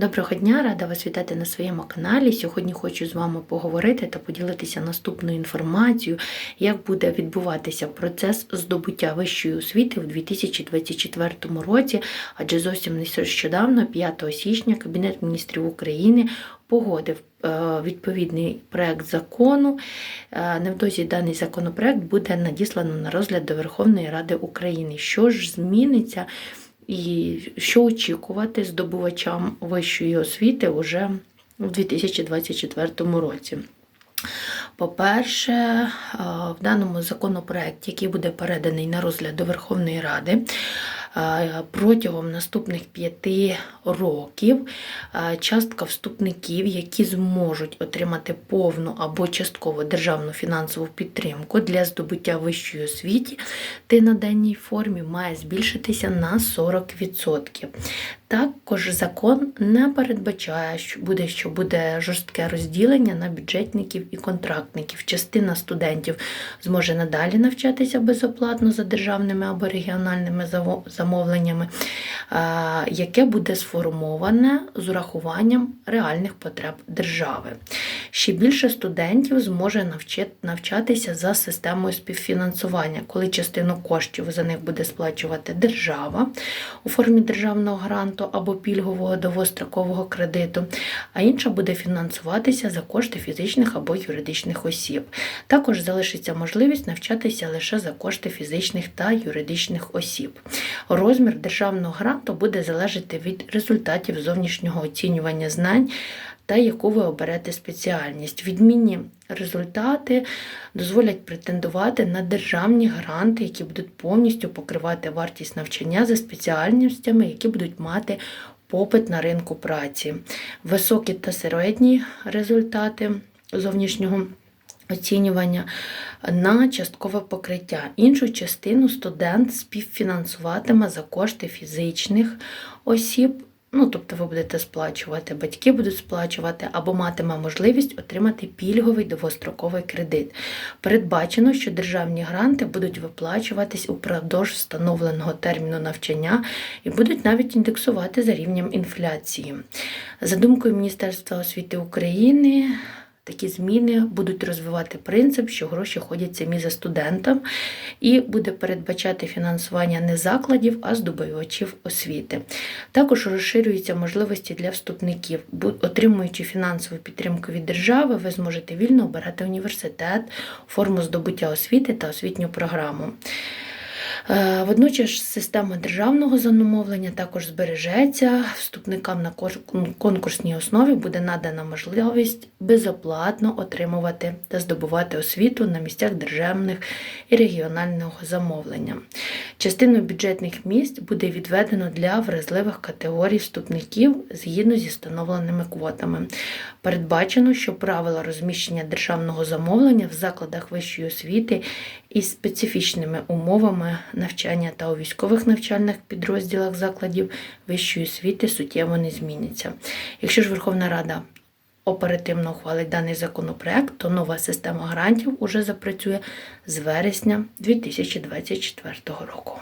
Доброго дня, рада вас вітати на своєму каналі. Сьогодні хочу з вами поговорити та поділитися наступною інформацією, як буде відбуватися процес здобуття вищої освіти у 2024 році, адже зовсім нещодавно, 5 січня, Кабінет міністрів України погодив е, відповідний проект закону. Е, Невдовзі даний законопроект буде надіслано на розгляд до Верховної Ради України. Що ж зміниться? І що очікувати здобувачам вищої освіти вже у 2024 році? По-перше, е, в даному законопроекті, який буде переданий на розгляд до Верховної Ради, протягом наступних п'яти років е, частка вступників, які зможуть отримати повну або частково державну фінансову підтримку для здобуття вищої освіти ти на даній формі, має збільшитися на 40%. Також закон не передбачає, що буде, що буде жорстке розділення на бюджетників і контрактників. Частина студентів зможе надалі навчатися безоплатно за державними або регіональними замовленнями, яке буде сформоване з урахуванням реальних потреб держави. Ще більше студентів зможе навчатися за системою співфінансування, коли частину коштів за них буде сплачувати держава у формі державного гранту або пільгового довгострокового кредиту, а інша буде фінансуватися за кошти фізичних або юридичних осіб. Також залишиться можливість навчатися лише за кошти фізичних та юридичних осіб. Розмір державного гранту буде залежати від результатів зовнішнього оцінювання знань та яку ви оберете спеціальність. Відмінні результати дозволять претендувати на державні гранти, які будуть повністю покривати вартість навчання за спеціальностями, які будуть мати попит на ринку праці. Високі та середні результати зовнішнього оцінювання на часткове покриття. Іншу частину студент співфінансуватиме за кошти фізичних осіб. Ну, тобто ви будете сплачувати, батьки будуть сплачувати або матиме можливість отримати пільговий довгостроковий кредит. Передбачено, що державні гранти будуть виплачуватись упродовж встановленого терміну навчання і будуть навіть індексувати за рівнем інфляції. За думкою Міністерства освіти України, такі зміни будуть розвивати принцип, що гроші ходять самі за студентом, і буде передбачати фінансування не закладів, а здобувачів освіти. Також розширюються можливості для вступників. Отримуючи фінансову підтримку від держави, ви зможете вільно обирати університет, форму здобуття освіти та освітню програму. Е, Водночас система державного замовлення також збережеться. Вступникам на кор- конкурсній основі буде надана можливість безоплатно отримувати та здобувати освіту на місцях державних і регіонального замовлення. Частину бюджетних місць буде відведено для вразливих категорій вступників згідно зі встановленими квотами. Передбачено, що правила розміщення державного замовлення в закладах вищої освіти із специфічними умовами навчання та у військових навчальних підрозділах закладів вищої освіти суттєво не зміняться. Якщо ж Верховна Рада оперативно ухвалить даний законопроект, то нова система грантів уже запрацює з вересня 2024 року.